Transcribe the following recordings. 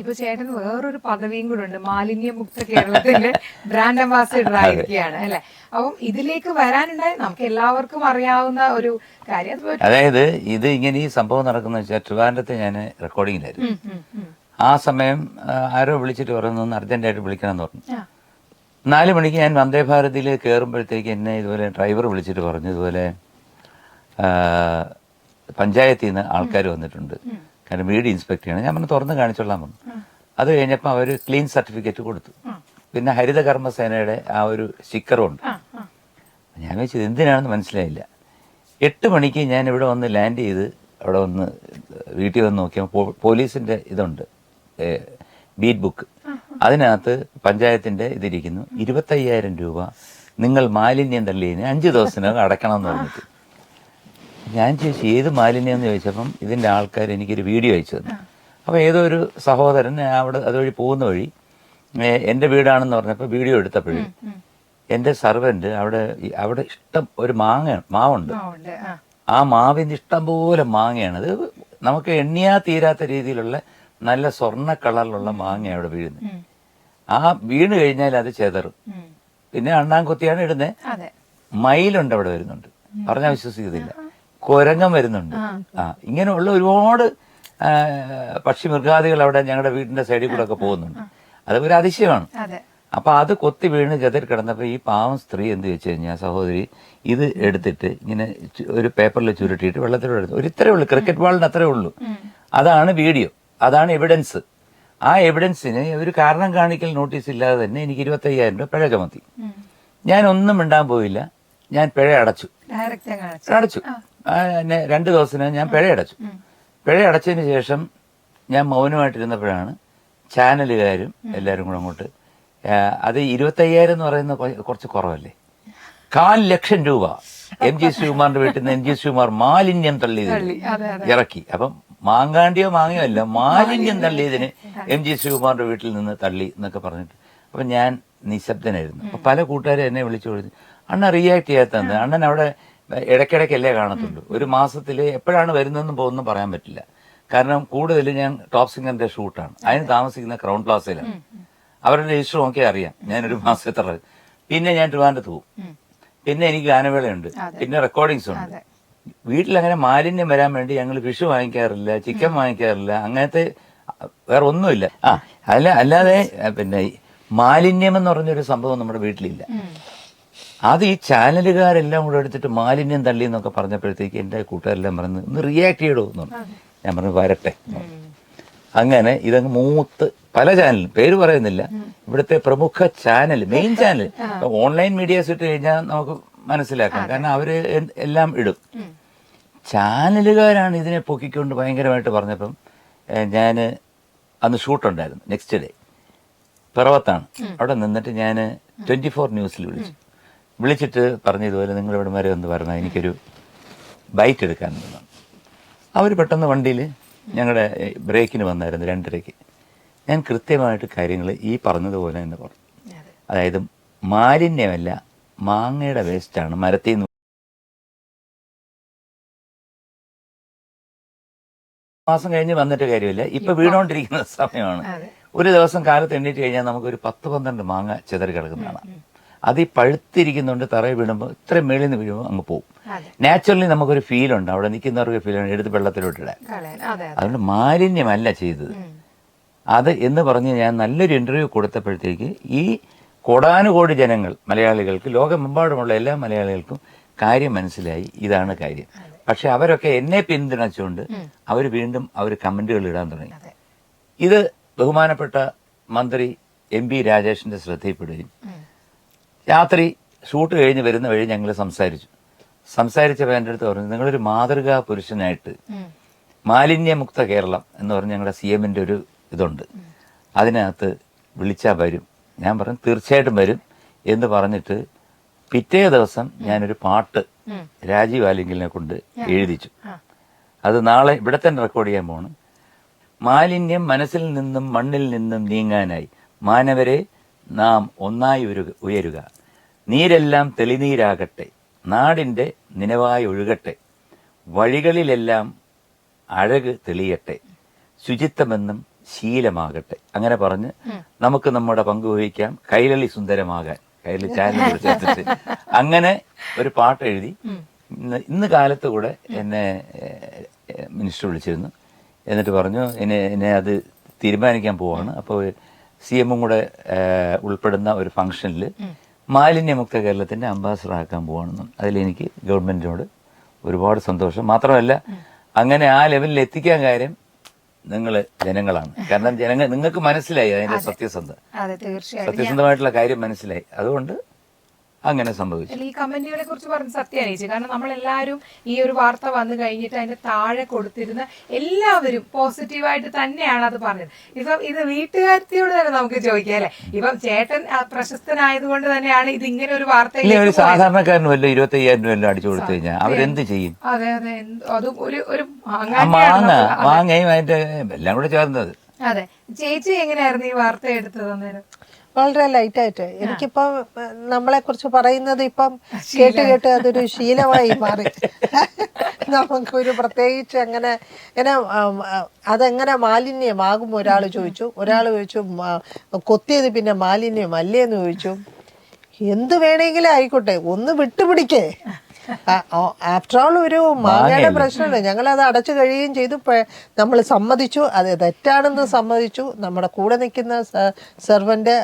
ഇപ്പൊ ചേട്ടന് വേറൊരു പദവിയും കൂടെ ഉണ്ട്. മാലിന്യമുക്ത കേരളത്തിന്റെ ബ്രാൻഡ് അംബാസിഡർ ആയിരിക്കുകയാണ് അല്ലെ? അപ്പം ഇതിലേക്ക് വരാനുണ്ടായി നമുക്ക് എല്ലാവർക്കും അറിയാവുന്ന ഒരു കാര്യം അതായത് ഇത് ഇങ്ങനെ ഈ സംഭവം നടക്കുന്ന വെച്ചാൽ ട്രിവാൻഡ്രത്ത് ഞാൻ റെക്കോർഡിങ്ങിലായിരുന്നു. ആ സമയം ആരോ വിളിച്ചിട്ട് പറഞ്ഞു ഒന്ന് അർജന്റായിട്ട് വിളിക്കണം എന്ന് പറഞ്ഞു. നാല് മണിക്ക് ഞാൻ വന്ദേ ഭാരതിൽ കയറുമ്പോഴത്തേക്ക് എന്നെ ഇതുപോലെ ഡ്രൈവർ വിളിച്ചിട്ട് പറഞ്ഞു ഇതുപോലെ പഞ്ചായത്തിൽ നിന്ന് ആൾക്കാർ വന്നിട്ടുണ്ട്. കാരണം വീട് ഇൻസ്പെക്ട് ചെയ്യണം. ഞാൻ പറഞ്ഞു തുറന്ന് കാണിച്ചോളാൻ പറഞ്ഞു. അത് കഴിഞ്ഞപ്പോൾ അവർ ക്ലീൻ സർട്ടിഫിക്കറ്റ് കൊടുത്തു. പിന്നെ ഹരിതകർമ്മസേനയുടെ ആ ഒരു സ്റ്റിക്കറും ഉണ്ട് ആ, ആ. ഞാൻ വെച്ചത് എന്തിനാണെന്ന് മനസ്സിലായില്ല. എട്ട് മണിക്ക് ഞാൻ ഇവിടെ വന്ന് ലാൻഡ് ചെയ്ത് അവിടെ വന്ന് വീട്ടിൽ വന്ന് നോക്കിയപ്പോൾ പോലീസിന്റെ പോലീസിന്റെ ഇതുണ്ട്. Beat book. അതിനകത്ത് പഞ്ചായത്തിന്റെ ഇതിരിക്കുന്നു ഇരുപത്തയ്യായിരം രൂപ നിങ്ങൾ മാലിന്യം തള്ളിയതിന് അഞ്ച് ദിവസത്തിനകം അടയ്ക്കണം എന്ന് പറഞ്ഞിട്ട്. ഞാൻ ചോദിച്ചു ഏത് മാലിന്യം? എന്ന് ചോദിച്ചപ്പം ഇതിന്റെ ആൾക്കാർ എനിക്കൊരു വീഡിയോ അയച്ചു തന്നു. അപ്പോൾ ഏതോ ഒരു സഹോദരൻ അവിടെ അതുവഴി പോകുന്ന വഴി എന്റെ എന്റെ വീടാണെന്ന് പറഞ്ഞപ്പോൾ വീഡിയോ എടുത്തപ്പോഴും എന്റെ സർവന്റ് അവിടെ അവിടെ ഇഷ്ടം ഒരു മാങ്ങ മാവുണ്ട്. ആ, മാവിന്റെ ആ. ആ മാവിന് ഇഷ്ടം പോലെ മാങ്ങയാണ്. അത് നമുക്ക് എണ്ണിയാ തീരാത്ത രീതിയിലുള്ള നല്ല സ്വർണ കളറിലുള്ള മാങ്ങ അവിടെ വീഴുന്നത്. ആ വീണ് കഴിഞ്ഞാൽ അത് ചെതറും. പിന്നെ അണ്ണാൻകുത്തിയാണ് ഇടുന്നത് മയിലുണ്ട് അവിടെ വരുന്നുണ്ട്. പറഞ്ഞാൽ വിശ്വസിക്കത്തില്ല. കുരങ്ങൻ വരുന്നുണ്ട്. ആ ഇങ്ങനെയുള്ള ഒരുപാട് പക്ഷി മൃഗാദികൾ അവിടെ ഞങ്ങളുടെ വീടിന്റെ സൈഡിൽ കൂടെ ഒക്കെ പോകുന്നുണ്ട്. അത് ഒരു അതിശയമാണ്. അതെ. അപ്പൊ അത് കൊത്തി വീണ് ചെതറി കിടന്നപ്പോ ഈ പാവം സ്ത്രീ എന്ത് വെച്ച് കഴിഞ്ഞാൽ സഹോദരി ഇത് എടുത്തിട്ട് ഇങ്ങനെ ഒരു പേപ്പറിൽ ചുരുട്ടിയിട്ട് വെള്ളത്തിലൂടെ എടുത്തു ഒരു ഇത്രേ ഉള്ളൂ ക്രിക്കറ്റ് ബോളിന് അത്രേ ഉള്ളൂ. അതാണ് വീഡിയോ. അതാണ് എവിഡൻസ്. ആ എവിഡൻസിന് ഒരു കാരണം കാണിക്കൽ നോട്ടീസ് ഇല്ലാതെ തന്നെ എനിക്ക് ഇരുപത്തയ്യായിരം രൂപ പിഴ ചുമത്തി. ഞാൻ ഒന്നും മിണ്ടാൻ പോയില്ല. ഞാൻ പിഴ അടച്ചു. അടച്ചു. രണ്ട് ദിവസത്തിന് ഞാൻ പിഴ അടച്ചു. പിഴ അടച്ചതിന് ശേഷം ഞാൻ മൗനമായിട്ടിരുന്നപ്പോഴാണ് ചാനലുകാരും എല്ലാവരും കൂടെ അങ്ങോട്ട് അത് ഇരുപത്തയ്യായിരം എന്ന് പറയുന്ന കുറച്ച് കുറവല്ലേ? കാൽ ലക്ഷം രൂപ എം ജി ശ്രീകുമാറിന്റെ വീട്ടിൽ നിന്ന് എം ജി ശ്രീകുമാർ മാലിന്യം തള്ളിയത് ഇറക്കി. അപ്പം മാങ്ങാണ്ടിയോ മാങ്ങയോ അല്ല മാലിന്യം തള്ളിയതിന് എം ജി ശ്രീകുമാറിന്റെ വീട്ടിൽ നിന്ന് തള്ളി എന്നൊക്കെ പറഞ്ഞിട്ട്. അപ്പൊ ഞാൻ നിശബ്ദനായിരുന്നു. അപ്പൊ പല കൂട്ടുകാരും എന്നെ വിളിച്ചു കൊടുത്തു അണ്ണ റിയാക്ട് ചെയ്യാത്തത് അണ്ണൻ അവിടെ ഇടയ്ക്കിടയ്ക്കല്ലേ കാണത്തുള്ളൂ. ഒരു മാസത്തിൽ എപ്പോഴാണ് വരുന്നതെന്നും പോകുന്നു പറയാൻ പറ്റില്ല. കാരണം കൂടുതൽ ഞാൻ ടോപ് സിംഗറിന്റെ ഷൂട്ടാണ്. അതിന് താമസിക്കുന്ന ക്രൗൺ പ്ലാസയിലാണ്. അവരുടെ രജിസ്റ്റർ നോക്കിയാൽ അറിയാം. ഞാനൊരു മാസം എത്ര പിന്നെ ഞാൻ ട്രിവാൻഡ്രത്ത് പോകും. പിന്നെ എനിക്ക് ഗാനവേളയുണ്ട് പിന്നെ റെക്കോർഡിങ്സ് ഉണ്ട്. വീട്ടിൽ അങ്ങനെ മാലിന്യം വരാൻ വേണ്ടി ഞങ്ങൾ ഫിഷ് വാങ്ങിക്കാറില്ല ചിക്കൻ വാങ്ങിക്കാറില്ല അങ്ങനത്തെ വേറെ ഒന്നുമില്ല. ആ അല്ല അല്ലാതെ പിന്നെ മാലിന്യം എന്ന് പറഞ്ഞൊരു സംഭവം നമ്മുടെ വീട്ടിലില്ല. അത് ഈ ചാനലുകാരെല്ലാം കൂടെ എടുത്തിട്ട് മാലിന്യം തള്ളി എന്നൊക്കെ പറഞ്ഞപ്പോഴത്തേക്ക് എന്റെ കൂട്ടുകാരെല്ലാം പറഞ്ഞു ഒന്ന് റിയാക്ട് ചെയ്യടോ എന്ന് ഞാൻ പറഞ്ഞു വരട്ടെ. അങ്ങനെ ഇതങ്ങ് മൂത്ത് പല ചാനലും പേര് പറയുന്നില്ല. ഇവിടുത്തെ പ്രമുഖ channel main channel. Online medias ഇട്ട് കഴിഞ്ഞാൽ നമുക്ക് മനസ്സിലാക്കാം. കാരണം അവർ എല്ലാം ഇടും. ചാനലുകാരാണ് ഇതിനെ പൊക്കിക്കൊണ്ട് ഭയങ്കരമായിട്ട് പറഞ്ഞപ്പം ഞാൻ അന്ന് ഷൂട്ട് ഉണ്ടായിരുന്നു നെക്സ്റ്റ് ഡേ പിറവത്താണ് അവിടെ നിന്നിട്ട് ഞാൻ ട്വന്റി ഫോർ ന്യൂസിൽ വിളിച്ചു. വിളിച്ചിട്ട് പറഞ്ഞു ഇതുപോലെ നിങ്ങൾ ഇവിടെ വരെ ഒന്ന് പറഞ്ഞാൽ എനിക്കൊരു ബൈക്ക് എടുക്കാനുണ്ടെന്ന് അവർ പെട്ടെന്ന് വണ്ടിയിൽ ഞങ്ങളുടെ ബ്രേക്കിന് വന്നായിരുന്നു രണ്ടരയ്ക്ക്. ഞാൻ കൃത്യമായിട്ട് കാര്യങ്ങൾ ഈ പറഞ്ഞതുപോലെ തന്നെ പറഞ്ഞു. അതായത് മാലിന്യമല്ല മാങ്ങയുടെ വേസ്റ്റാണ് മരത്തിൽ നിന്ന് മാസം കഴിഞ്ഞ് വന്നിട്ട് കാര്യമില്ല. ഇപ്പൊ വീണോണ്ടിരിക്കുന്ന സമയമാണ്. ഒരു ദിവസം കാലത്ത് എണ്ണീറ്റ് കഴിഞ്ഞാൽ നമുക്ക് ഒരു പത്ത് പന്ത്രണ്ട് മാങ്ങ ചിതറി കിടക്കുന്നതാണ്. അത് ഈ പഴുത്തിരിക്കുന്നുണ്ട് തറയിൽ വീഴുമ്പോൾ ഇത്രയും മേളിൽ നിന്ന് വീഴുമ്പോൾ അങ്ങ് പോകും നാച്ചുറലി നമുക്കൊരു ഫീലുണ്ട് അവിടെ നിൽക്കുന്നവർക്ക് ഫീലുണ്ട് എടുത്ത് അതെ അതുകൊണ്ട് മാലിന്യമല്ല ചെയ്തത്. അത് എന്ന് പറഞ്ഞ് ഞാൻ നല്ലൊരു ഇന്റർവ്യൂ കൊടുത്തപ്പോഴത്തേക്ക് ഈ കോടാനുകോടി ജനങ്ങൾ മലയാളികൾക്ക് ലോകമെമ്പാടുമുള്ള എല്ലാ മലയാളികൾക്കും കാര്യം മനസ്സിലായി. ഇതാണ് കാര്യം. പക്ഷെ അവരൊക്കെ എന്നെ പിന്തുണച്ചുകൊണ്ട് അവർ വീണ്ടും അവർ കമന്റുകൾ ഇടാൻ തുടങ്ങി. ഇത് ബഹുമാനപ്പെട്ട മന്ത്രി എം പി രാജേഷിന്റെ ശ്രദ്ധയിൽപ്പെടുകയും. രാത്രി ഷൂട്ട് കഴിഞ്ഞ് വരുന്ന വഴി ഞങ്ങൾ സംസാരിച്ചു. സംസാരിച്ചപ്പോൾ എന്റെ അടുത്ത് പറഞ്ഞു നിങ്ങളൊരു മാതൃകാ പുരുഷനായിട്ട് മാലിന്യമുക്ത കേരളം എന്ന് പറഞ്ഞ് ഞങ്ങളുടെ സി എമ്മിന്റെ ഒരു ഇതുണ്ട്. അതിനകത്ത് വിളിച്ചാൽ വരും. ഞാൻ പറഞ്ഞു തീർച്ചയായിട്ടും വരും. എന്ന് പറഞ്ഞിട്ട് പിറ്റേ ദിവസം ഞാനൊരു പാട്ട്. രാജീവ് ആലിംഗലിനെ കൊണ്ട് എഴുതിച്ചു. അത് നാളെ ഇവിടെ തന്നെ റെക്കോർഡ് ചെയ്യാൻ പോണ്. മാലിന്യം മനസ്സിൽ നിന്നും മണ്ണിൽ നിന്നും നീങ്ങാനായി. മാനവരെ നാം ഒന്നായി ഉയരുക. നീരെല്ലാം തെളിനീരാകട്ടെ. നാടിന്റെ നിലവായി ഒഴുകട്ടെ. വഴികളിലെല്ലാം അഴക് തെളിയട്ടെ. ശുചിത്വമെന്നും ശീലമാകട്ടെ. അങ്ങനെ പറഞ്ഞ് നമുക്ക് നമ്മുടെ പങ്ക് വഹിക്കാം. കൈലളി സുന്ദരമാകാൻ. കൈലളി ചാനൽ ചേർത്തിട്ട്. അങ്ങനെ ഒരു പാട്ട് എഴുതി ഇന്ന് ഇന്ന് കാലത്ത് കൂടെ എന്നെ മിനിസ്റ്റർ വിളിച്ചിരുന്നു. എന്നിട്ട് പറഞ്ഞു എന്നെ എന്നെ അത് തീരുമാനിക്കാൻ പോവാണ്. അപ്പോൾ സി എമ്മും കൂടെ ഉൾപ്പെടുന്ന ഒരു ഫംഗ്ഷനിൽ മാലിന്യമുക്ത കേരളത്തിന്റെ അംബാസഡർ ആക്കാൻ പോകണമെന്നും അതിലെനിക്ക് ഗവൺമെന്റിനോട് ഒരുപാട് സന്തോഷം. മാത്രമല്ല അങ്ങനെ ആ ലെവലിൽ എത്തിക്കാൻ കാര്യം നിങ്ങൾ ജനങ്ങളാണ്. കാരണം ജനങ്ങൾ നിങ്ങൾക്ക് മനസ്സിലായി അതിന്റെ സത്യസന്ധ സത്യസന്ധമായിട്ടുള്ള കാര്യം മനസ്സിലായി. അതുകൊണ്ട് അങ്ങനെ സംഭവിച്ചു. ഈ കമന്റുകളെ കുറിച്ച് പറഞ്ഞ സത്യമാണ് ചേച്ചി. കാരണം നമ്മൾ എല്ലാവരും ഈ ഒരു വാർത്ത വന്നു കഴിഞ്ഞിട്ട് അതിന്റെ താഴെ കൊടുത്തിരുന്ന എല്ലാവരും പോസിറ്റീവായിട്ട് തന്നെയാണ് അത് പറഞ്ഞത്. ഇപ്പം ഇത് വീട്ടുകാരത്തിയോട് തന്നെ നമുക്ക് ചോദിക്കാം അല്ലെ? ഇപ്പം ചേട്ടൻ പ്രശസ്തനായതുകൊണ്ട് തന്നെയാണ് ഇത് ഇങ്ങനെ ഒരു വാർത്ത ഒരു സാധാരണക്കാരന് വല്ലതും ഇരുപത്തി അയ്യായിരം രൂപ അടിച്ചു കൊടുത്തു കഴിഞ്ഞാൽ അവരെന്ത് ചെയ്യും? അതെ അതെ. അത് ഒരു ഒരു മാങ്ങ മാങ്ങയും അതിന്റെ എല്ലാം കൂടെ ചേർന്നത്. അതെ. ചേച്ചി എങ്ങനെയായിരുന്നു ഈ വാർത്ത എടുത്തത് അന്നേരം? വളരെ ലൈറ്റ് ആയിട്ട്. എനിക്കിപ്പം നമ്മളെ കുറിച്ച് പറയുന്നത് ഇപ്പം കേട്ട് കേട്ട് അതൊരു ശീലമായി മാറി. നമുക്കൊരു പ്രത്യേകിച്ച് അങ്ങനെ ഇങ്ങനെ അതെങ്ങനെ മാലിന്യമാകും ഒരാൾ ചോദിച്ചു. ഒരാൾ ചോദിച്ചു "മാ- കൊത്തിയത് പിന്നെ മാലിന്യം അല്ലേന്ന് ചോദിച്ചു. എന്ത് വേണമെങ്കിലും ആയിക്കോട്ടെ ഒന്ന് വിട്ടുപിടിക്കേ. ആഫ്റ്റർ ഓൾ ഒരു മാങ്ങയുടെ പ്രശ്നമുണ്ട് ഞങ്ങൾ അത് അടച്ചു കഴിയുകയും ചെയ്തു. നമ്മൾ സമ്മതിച്ചു. അത് തെറ്റാണെന്ന് സമ്മതിച്ചു. നമ്മുടെ കൂടെ നിൽക്കുന്ന സെർവന്റ്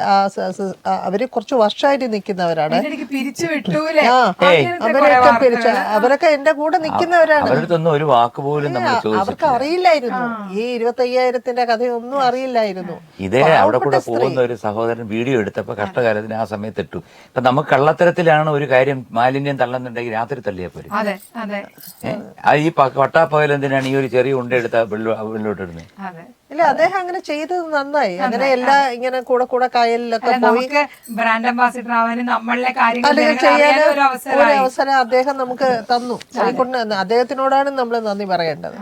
അവർ കുറച്ച് വർഷമായിട്ട് നിൽക്കുന്നവരാണ്. അതിനിടയ്ക്ക് പിരിച്ചു വിട്ടൂലേ? ആ അവരൊക്കെ. പിരിച്ച. അവരൊക്കെ എന്റെ കൂടെ നിൽക്കുന്നവരാണ്. അവരടുത്തൊന്നും ഒരു വാക്ക് പോലും നമ്മൾ അവർക്ക് അറിയില്ലായിരുന്നു. ഈ ഇരുപത്തി അയ്യായിരത്തിന്റെ കഥയൊന്നും അറിയില്ലായിരുന്നു. ഇതേ അവിടെ കൂടെ പോകുന്ന ഒരു സഹോദരൻ വീഡിയോ എടുത്തപ്പോ കഷ്ടകാലത്തിന് ആ സമയത്ത് ഇട്ടു. ഇപ്പൊ നമുക്ക് കള്ളത്തരത്തിലാണ് ഒരു കാര്യം മാലിന്യം തള്ളുന്നുണ്ടെങ്കിൽ രാത്രി തള്ളിയാ പോരും? അതെ ഈ വട്ടാപ്പോയിൽ എന്തിനാണ് ഈ ഒരു ചെറിയ ഉണ്ട എടുത്ത വെള്ളോട്ട് ഇടുന്നത് അതെ. ഇല്ല അദ്ദേഹം അങ്ങനെ ചെയ്തത് നന്നായി. അങ്ങനെ എല്ലാ ഇങ്ങനെ കൂടെ കൂടെ കായലിലൊക്കെ പോയി. ബ്രാൻഡ് അംബാസിഡർ ആവാനും നമ്മളുടെ കാര്യങ്ങൾ അല്ലെങ്കിൽ ജനങ്ങളെ ചെയ്യാൻ ഒരു അവസരം അദ്ദേഹം നമുക്ക് തന്നു. അദ്ദേഹത്തിനോടാണ് നമ്മൾ നന്ദി പറയേണ്ടത്.